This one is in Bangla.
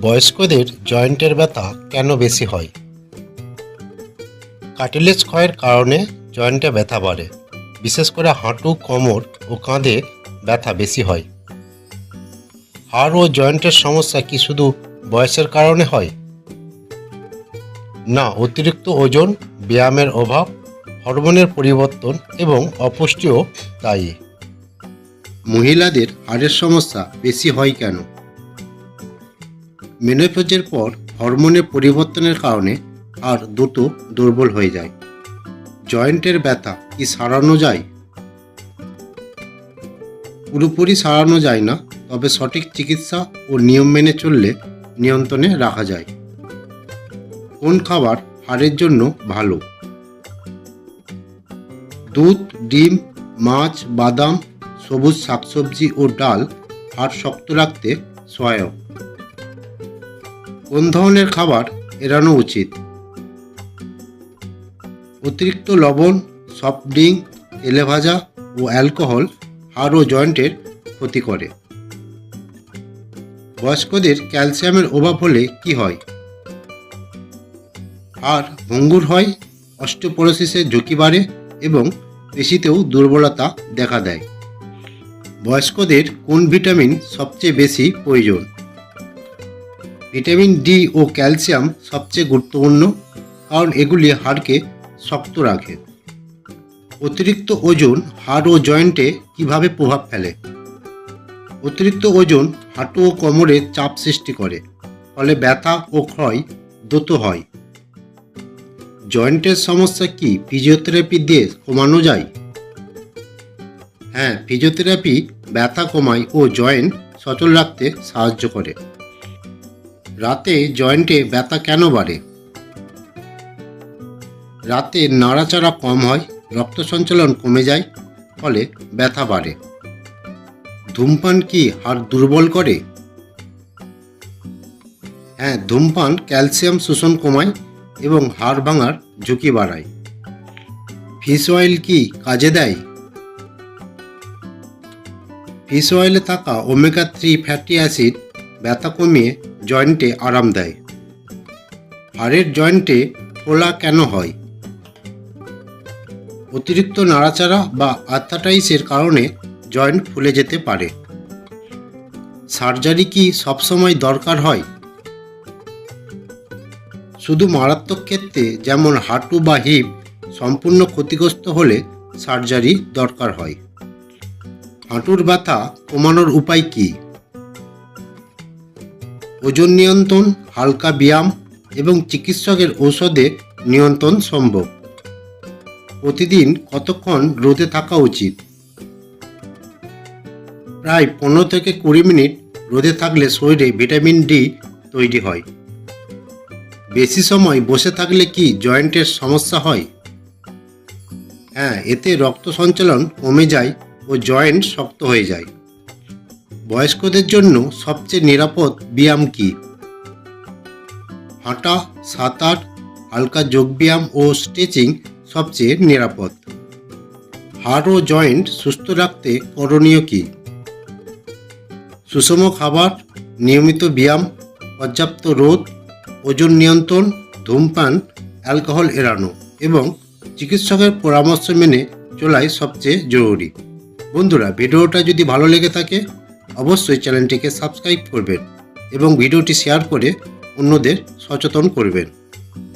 বয়স্কদের জয়েন্টের ব্যথা কেন বেশি হয়? কার্টিলেজ ক্ষয়ের কারণে জয়েন্টে ব্যথা বাড়ে, বিশেষ করে হাঁটু, কোমর ও কাঁধে ব্যথা বেশি হয়। হাড় ও জয়েন্টের সমস্যা কি শুধু বয়সের কারণে হয়? না, অতিরিক্ত ওজন, ব্যায়ামের অভাব, হরমোনের পরিবর্তন এবং অপুষ্টিও দায়ী। মহিলাদের হাড়ের সমস্যা বেশি হয় কেন? মেনোপজের পর হরমোনের পরিবর্তনের কারণে আর দ্রুত দুর্বল হয়ে যায়। জয়েন্টের ব্যথা কি সারানো যায়? পুরোপুরি সারানো যায় না, তবে সঠিক চিকিৎসা ও নিয়ম মেনে চললে নিয়ন্ত্রণে রাখা যায়। কোন খাবার হাড়ের জন্য ভালো? দুধ, ডিম, মাছ, বাদাম, সবুজ শাকসবজি ও ডাল হাড় শক্ত রাখতে সহায়ক। কোন ধরনের খাবার এড়ানো উচিত? অতিরিক্ত লবণ, সফট ড্রিঙ্ক, তেলে ভাজা ও অ্যালকোহল হাড় ও জয়েন্টের ক্ষতি করে। বয়স্কদের ক্যালসিয়ামের অভাব হলে কি হয়? আর ভঙ্গুর হয় অস্টিওপোরোসিসের ঝুঁকি বাড়ে এবং পেশিতেও দুর্বলতা দেখা দেয়। বয়স্কদের কোন ভিটামিন সবচেয়ে বেশি প্রয়োজন? ভিটামিন ডি ও ক্যালসিয়াম সবচেয়ে গুরুত্বপূর্ণ, কারণ এগুলি হাড়কে শক্ত রাখে। অতিরিক্ত ওজন হাড় ও জয়েন্টে কীভাবে প্রভাব ফেলে? অতিরিক্ত ওজন হাঁটু ও কোমরে চাপ সৃষ্টি করে, ফলে ব্যথা ও ক্ষয় দ্রুত হয়। জয়েন্টের সমস্যা কি, ফিজিওথেরাপি দিয়ে কমানো যায়? হ্যাঁ ফিজিওথেরাপি ব্যথা কমায় ও জয়েন্ট সচল রাখতে সাহায্য করে। রাতে জয়েন্টে ব্যথা কেন বাড়ে? রাতে নাড়াচাড়া কম হয়, রক্ত সঞ্চালন কমে যায়, ফলে ব্যথা বাড়ে। ধূমপান কি হাড় দুর্বল করে? হ্যাঁ ধূমপান ক্যালসিয়াম শোষণ কমায় এবং হাড় ভাঙার ঝুঁকি বাড়ায়। ফিশ অয়েল কি কাজে দেয়? ফিশ অয়েলে থাকা ওমেগা থ্রি ফ্যাটি অ্যাসিড ব্যথা কমিয়ে জয়েন্টে আরাম দেয়। হাড়ের জয়েন্টে ফোলা কেন হয়? অতিরিক্ত নাড়াচাড়া বা আর্থাটাইসের কারণে জয়েন্ট ফুলে যেতে পারে। সার্জারি কি সবসময় দরকার হয়? শুধু মারাত্মক ক্ষেত্রে যেমন হাঁটু বা হিপ সম্পূর্ণ ক্ষতিগ্রস্ত হলে সার্জারি দরকার হয়। হাঁটুর ব্যথা কমানোর উপায় কী? ওজন নিয়ন্ত্রণ, হালকা ব্যায়াম এবং চিকিৎসকের ঔষধে নিয়ন্ত্রণ সম্ভব। প্রতিদিন কতক্ষণ রোদে থাকা উচিত? প্রায় পনেরো থেকে কুড়ি মিনিট রোদে থাকলে শরীরে ভিটামিন ডি তৈরি হয়। বেশি সময় বসে থাকলে কি জয়েন্টের সমস্যা হয়? হ্যাঁ এতে রক্ত সঞ্চালন কমে যায় ও জয়েন্ট শক্ত হয়ে যায়। বয়স্কদের জন্য সবচেয়ে নিরাপদ ব্যায়াম কি? হাঁটা, সাঁতার, হালকা যোগব্যায়াম ও স্ট্রেচিং সবচেয়ে নিরাপদ। হাড় ও জয়েন্ট সুস্থ রাখতে করণীয় কি? সুষম খাবার, নিয়মিত ব্যায়াম, পর্যাপ্ত রোদ, ওজন নিয়ন্ত্রণ, ধূমপান, অ্যালকোহল এড়ানো এবং চিকিৎসকের পরামর্শ মেনে চলাই সবচেয়ে জরুরি। বন্ধুরা, ভিডিওটা যদি ভালো লেগে থাকে অবশ্যই চ্যানেলটিকে সাবস্ক্রাইব করবেন এবং ভিডিওটি শেয়ার করে অন্যদের সচেতন করবেন।